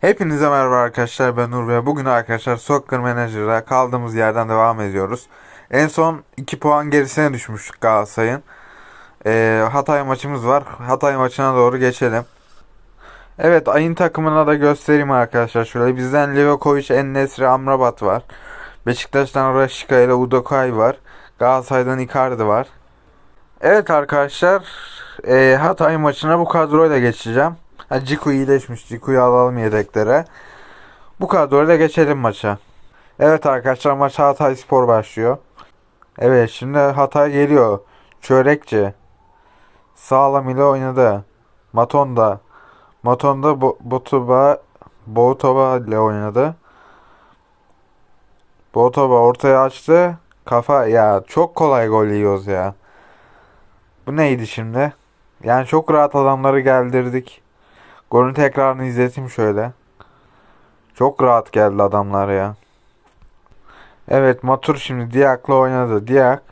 Hepinize merhaba arkadaşlar ben Nur ve bugün arkadaşlar Soccer Manager'a kaldığımız yerden devam ediyoruz. En son 2 puan gerisine düşmüştük Galatasaray'ın. Ee, Hatay maçımız var. Hatay maçına doğru geçelim. Evet ayın takımına da göstereyim arkadaşlar. Şöyle bizden Livakovic, Ennesri, Amrabat var. Beşiktaş'tan Raşika ile Udokay var. Galatasaray'dan Icardi var. Evet arkadaşlar ee, Hatay maçına bu kadroyla geçeceğim. Ha, Ciku iyileşmiş. Ciku'yu alalım yedeklere. Bu kadroyla geçelim maça. Evet arkadaşlar maç Hatay Spor başlıyor. Evet şimdi Hatay geliyor. Çörekçi. Sağlam ile oynadı. Matonda. Matonda Bo Botuba Botoba ile oynadı. Botoba ortaya açtı. Kafa ya çok kolay gol yiyoruz ya. Bu neydi şimdi? Yani çok rahat adamları geldirdik. Golün tekrarını izleteyim şöyle. Çok rahat geldi adamlar ya. Evet Matur şimdi Diak'la oynadı. Diak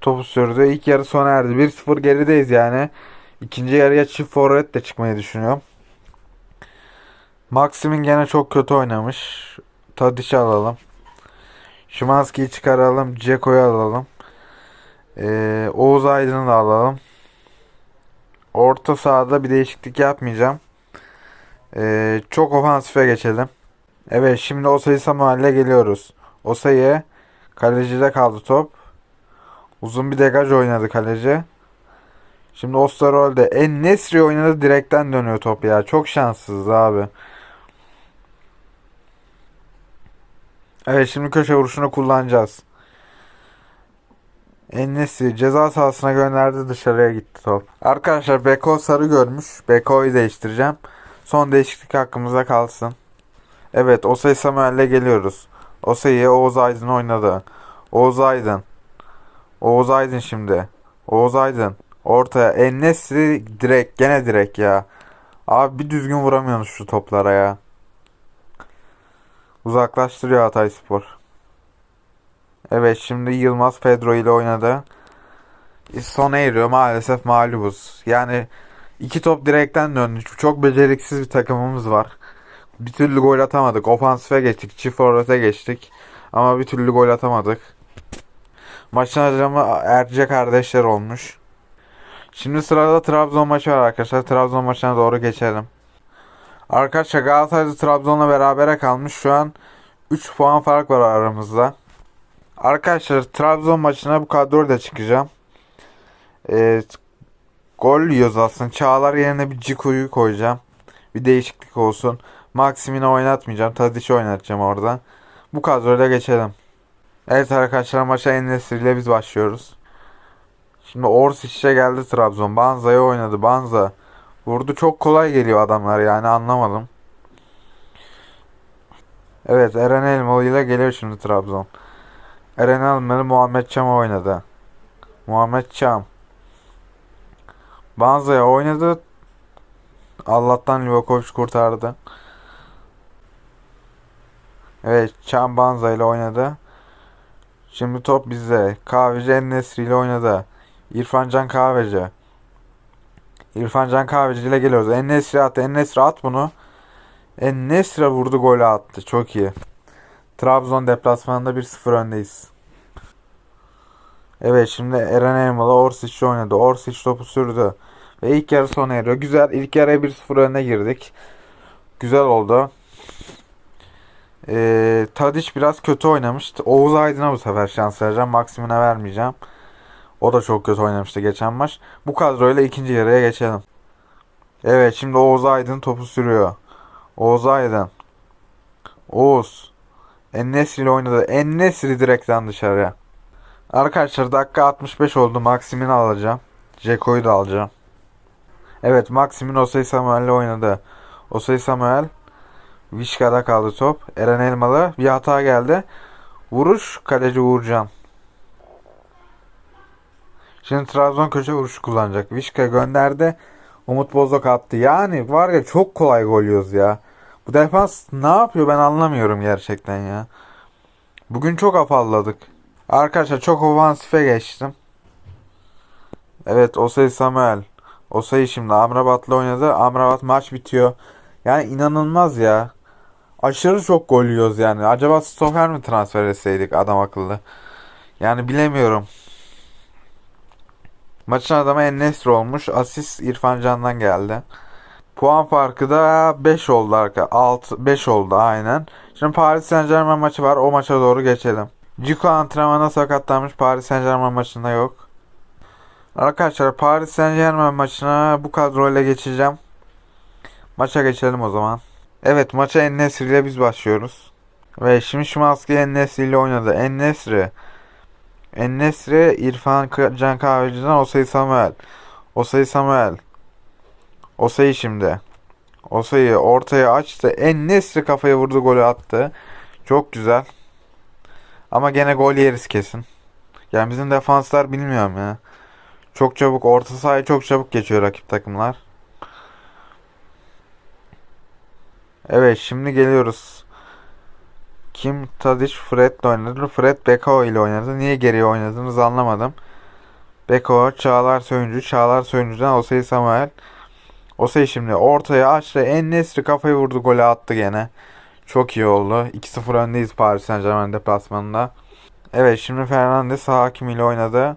topu sürdü. İlk yarı sona erdi. 1-0 gerideyiz yani. İkinci yarıya çift forvet de çıkmayı düşünüyorum. Maxim'in gene çok kötü oynamış. Tadic'i alalım. Şimanski'yi çıkaralım. Ceko'yu alalım. Ee, Oğuz Aydın'ı da alalım. Orta sahada bir değişiklik yapmayacağım. Ee, çok ofansife geçelim. Evet şimdi Osayi Samuel'le geliyoruz. Osayi kalecide kaldı top. Uzun bir degaj oynadı kaleci. Şimdi Osterol'de En Nesri oynadı direkten dönüyor top ya. Çok şanssız abi. Evet şimdi köşe vuruşunu kullanacağız. Ennesi ceza sahasına gönderdi dışarıya gitti top. Arkadaşlar Beko sarı görmüş. Beko'yu değiştireceğim. Son değişiklik hakkımızda kalsın. Evet Osay Samuel'le geliyoruz. Osay'ı Oğuz Aydın oynadı. Oğuz Aydın. Oğuz Aydın şimdi. Oğuz Aydın. Ortaya. Ennesi direkt. Gene direkt ya. Abi bir düzgün vuramıyorsunuz şu toplara ya. Uzaklaştırıyor Hatay Spor. Evet şimdi Yılmaz Pedro ile oynadı. Sona eriyor maalesef mağlubuz. Yani iki top direkten döndü. Çok beceriksiz bir takımımız var. Bir türlü gol atamadık. Ofansife geçtik. Çift forvete geçtik. Ama bir türlü gol atamadık. Maçın hocamı Erce kardeşler olmuş. Şimdi sırada Trabzon maçı var arkadaşlar. Trabzon maçına doğru geçelim. Arkadaşlar Galatasaray Trabzon'la berabere kalmış. Şu an 3 puan fark var aramızda. Arkadaşlar Trabzon maçına bu kadroyla çıkacağım. Ee, gol yiyoruz aslında. Çağlar yerine bir Ciku'yu koyacağım. Bir değişiklik olsun. Maximini oynatmayacağım. Tadic'i oynatacağım orada. Bu kadroyla geçelim. Evet arkadaşlar maça Enesri ile biz başlıyoruz. Şimdi Orsic'e geldi Trabzon. Banza'ya oynadı. Banza vurdu. Çok kolay geliyor adamlar yani anlamadım. Evet Eren Elmalı ile geliyor şimdi Trabzon. Eren Elmalı Muhammed Çam oynadı. Muhammed Çam. Banza'ya oynadı. Allah'tan Livakovic kurtardı. Evet Çam Banza ile oynadı. Şimdi top bizde. Kahveci Ennesri ile oynadı. İrfancan Kahveci. İrfancan Kahveci ile geliyoruz. Ennesri attı. Ennesri at bunu. Ennesri vurdu golü attı. Çok iyi. Trabzon deplasmanında 1-0 öndeyiz. Evet şimdi Eren Elmalı Orsic oynadı. Orsic topu sürdü. Ve ilk yarı sona eriyor. Güzel. İlk yarıya 1-0 öne girdik. Güzel oldu. Ee, Tadic biraz kötü oynamıştı. Oğuz Aydın'a bu sefer şans vereceğim. Maksimine vermeyeceğim. O da çok kötü oynamıştı geçen maç. Bu kadroyla ikinci yarıya geçelim. Evet şimdi Oğuz Aydın topu sürüyor. Oğuz Aydın. Oğuz. Ennesri ile oynadı. Ennesri direkten dışarıya. Arkadaşlar dakika 65 oldu. Maximini alacağım. Jeko'yu da alacağım. Evet Maximin Osay Samuel ile oynadı. Osay Samuel Vişka'da kaldı top. Eren Elmalı bir hata geldi. Vuruş kaleci Uğurcan. Şimdi Trabzon köşe vuruşu kullanacak. Vişka gönderdi. Umut Bozok attı. Yani var ya çok kolay gol yiyoruz ya. Bu defans ne yapıyor ben anlamıyorum gerçekten ya. Bugün çok afalladık. Arkadaşlar çok ofansife geçtim. Evet Osay Samuel. Osay şimdi Amrabat'la oynadı. Amrabat maç bitiyor. Yani inanılmaz ya. Aşırı çok gol yiyoruz yani. Acaba stoper mi transfer etseydik adam akıllı? Yani bilemiyorum. Maçın adamı En-Nesyri olmuş. Asist İrfan Can'dan geldi. Puan farkı da 5 oldu arka. 6 5 oldu aynen. Şimdi Paris Saint-Germain maçı var. O maça doğru geçelim. Ciku antrenmana sakatlanmış. Paris Saint-Germain maçında yok. Arkadaşlar Paris Saint-Germain maçına bu kadroyla geçeceğim. Maça geçelim o zaman. Evet maça En-Nesyri ile biz başlıyoruz. Ve şimdi Şimanski En-Nesyri ile oynadı. En-Nesyri En-Nesyri İrfan Can Kahveci'den Osayi Samuel. Osayi Samuel. Osayi şimdi. Osayi ortaya açtı. En-Nesyri kafaya vurdu golü attı. Çok güzel. Ama gene gol yeriz kesin. Yani bizim defanslar bilmiyorum ya. Çok çabuk orta sahayı çok çabuk geçiyor rakip takımlar. Evet şimdi geliyoruz. Kim Tadic Fred oynadı. Fred Beko ile oynadı. Niye geriye oynadığınızı anlamadım. Beko, Çağlar Söyüncü, Çağlar Söyüncü'den Osayi Samuel. Osayi şimdi ortaya açtı. En-Nesyri kafayı vurdu. Golü attı gene. Çok iyi oldu. 2-0 öndeyiz Paris Saint-Germain deplasmanında. Evet şimdi Fernandes Hakim ile oynadı.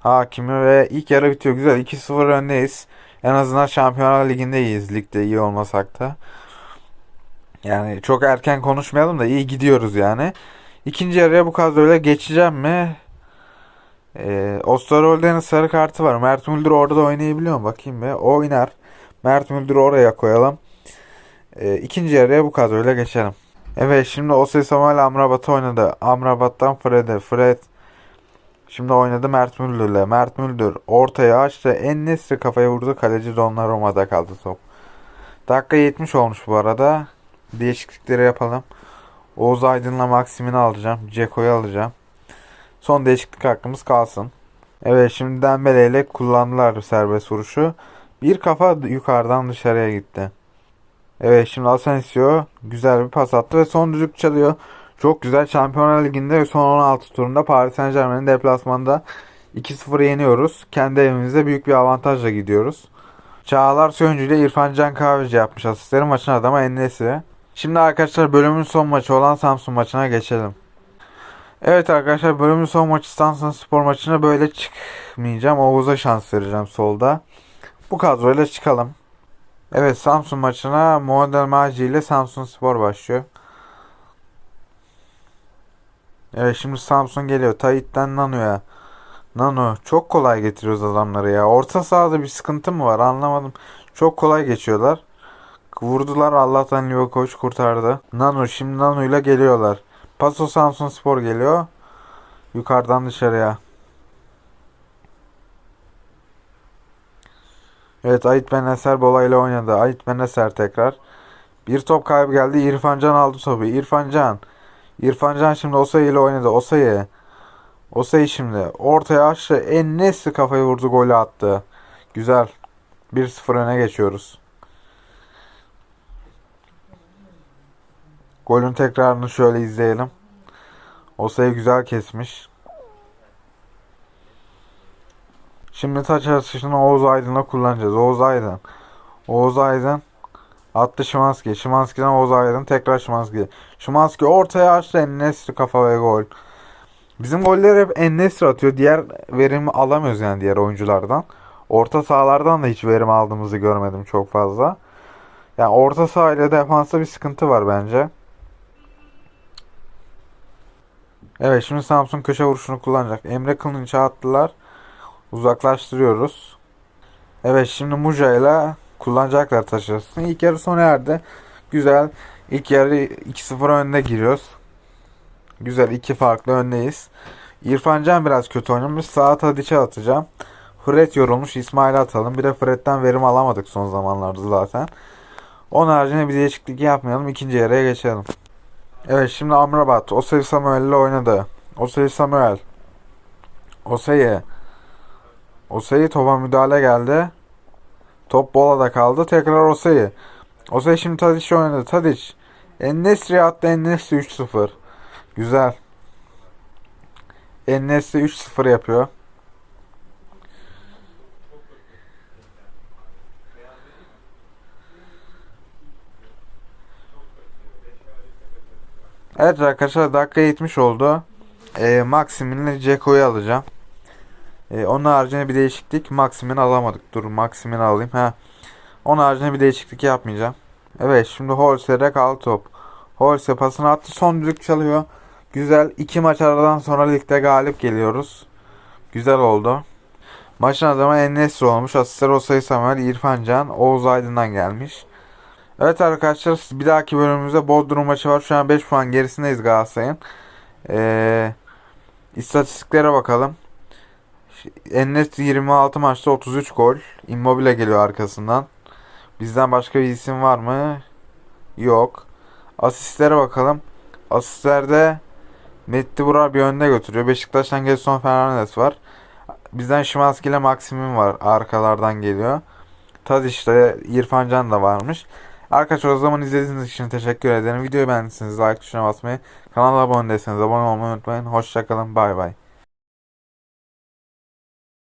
Hakimi ve ilk yarı bitiyor. Güzel 2-0 öndeyiz. En azından Şampiyonlar Ligi'ndeyiz. Ligde iyi olmasak da. Yani çok erken konuşmayalım da iyi gidiyoruz yani. İkinci yarıya bu kadroyla geçeceğim mi? Ee, Osterwolde'nin sarı kartı var. Mert Müldür orada da oynayabiliyor mu? Bakayım be. O oynar. Mert Müldür'ü oraya koyalım. Ee, ikinci yarıya bu kadroyla geçelim. Evet şimdi Osay Samuel Amrabat'ı oynadı. Amrabat'tan Fred'e. Fred şimdi oynadı Mert Müldür'le. Mert Müldür ortaya açtı. En-Nesyri kafaya vurdu. Kaleci Donnaruma'da kaldı top. Dakika 70 olmuş bu arada. Değişiklikleri yapalım. Oğuz Aydın'la Maksim'ini alacağım. Ceko'yu alacağım. Son değişiklik hakkımız kalsın. Evet şimdi Dembele ile kullandılar serbest vuruşu. Bir kafa yukarıdan dışarıya gitti. Evet şimdi Asensio güzel bir pas attı ve son düdük çalıyor. Çok güzel Şampiyonlar Ligi'nde ve son 16 turunda Paris Saint-Germain'in deplasmanda 2-0 yeniyoruz. Kendi evimizde büyük bir avantajla gidiyoruz. Çağlar Söyüncü ile İrfan Can Kahveci yapmış asistlerin maçın adamı Ennesi. Şimdi arkadaşlar bölümün son maçı olan Samsun maçına geçelim. Evet arkadaşlar bölümün son maçı Samsun Spor maçına böyle çıkmayacağım. Oğuz'a şans vereceğim solda. Bu kadroyla çıkalım. Evet Samsun maçına Model Maci ile Samsun Spor başlıyor. Evet şimdi Samsun geliyor. Tayyip'ten Nano'ya. Nano çok kolay getiriyoruz adamları ya. Orta sahada bir sıkıntı mı var anlamadım. Çok kolay geçiyorlar. Vurdular Allah'tan Livakovic kurtardı. Nano şimdi Nano ile geliyorlar. Paso Samsun Spor geliyor. Yukarıdan dışarıya. Evet Ait Beneser Bola ile oynadı. Ait Beneser tekrar. Bir top kaybı geldi. İrfan Can aldı topu. İrfan Can. İrfan Can şimdi Osayi ile oynadı. Osayi. Osayi şimdi ortaya açtı. En Nesri kafayı vurdu golü attı. Güzel. 1-0 öne geçiyoruz. Golün tekrarını şöyle izleyelim. Osayi güzel kesmiş. Şimdi taç atışını Oğuz Aydın'la kullanacağız. Oğuz Aydın. Oğuz Aydın attı Şimanski. Şimanski'den Oğuz Aydın tekrar Şimanski. Şimanski ortaya açtı En-Nesyri kafa ve gol. Bizim golleri hep En-Nesyri atıyor. Diğer verimi alamıyoruz yani diğer oyunculardan. Orta sahalardan da hiç verim aldığımızı görmedim çok fazla. Yani orta saha ile defansta bir sıkıntı var bence. Evet şimdi Samsun köşe vuruşunu kullanacak. Emre Kılınç'ı attılar. Uzaklaştırıyoruz. Evet şimdi Muja ile kullanacaklar taşırsın. İlk yarı sona erdi. Güzel. İlk yarı 2-0 önde giriyoruz. Güzel iki farklı öndeyiz. İrfan Can biraz kötü oynamış. Sağa Tadiç'e atacağım. Fred yorulmuş. İsmail'e atalım. Bir de Fred'den verim alamadık son zamanlarda zaten. Onun haricinde bir değişiklik yapmayalım. İkinci yarıya geçelim. Evet şimdi Amrabat. Osayi Samuel ile oynadı. Osayi Samuel. Osayi. Osayi topa müdahale geldi. Top Bola'da kaldı. Tekrar Osayi. Osayi şimdi Tadiç oynadı. Tadiç. Ennesri attı. Ennesri 3-0. Güzel. Ennesri 3-0 yapıyor. Evet arkadaşlar dakika 70 oldu. Ee, e, Maximin'le Ceko'yu alacağım. Ee, onun haricinde bir değişiklik. Maximin alamadık. Dur Maximin alayım. Ha. Onun haricinde bir değişiklik yapmayacağım. Evet şimdi Holster'e kal top. Holster pasını attı. Son düdük çalıyor. Güzel. iki maç aradan sonra ligde galip geliyoruz. Güzel oldu. Maçın adamı En-Nesyri olmuş. Asistler Osayi Samuel, İrfan Can, Oğuz Aydın'dan gelmiş. Evet arkadaşlar bir dahaki bölümümüzde Bodrum maçı var. Şu an 5 puan gerisindeyiz Galatasaray'ın. Ee, istatistiklere bakalım. Enes 26 maçta 33 gol. Immobile geliyor arkasından. Bizden başka bir isim var mı? Yok. Asistlere bakalım. Asistlerde Metti Burak bir önde götürüyor. Beşiktaş'tan Gelson Fernandes var. Bizden Şimanski ile Maxim'in var. Arkalardan geliyor. Tadiş'te İrfan Can da varmış. Arkadaşlar o zaman izlediğiniz için teşekkür ederim. Videoyu beğendiyseniz like tuşuna basmayı, kanala abone değilseniz abone olmayı unutmayın. Hoşçakalın. Bay bay.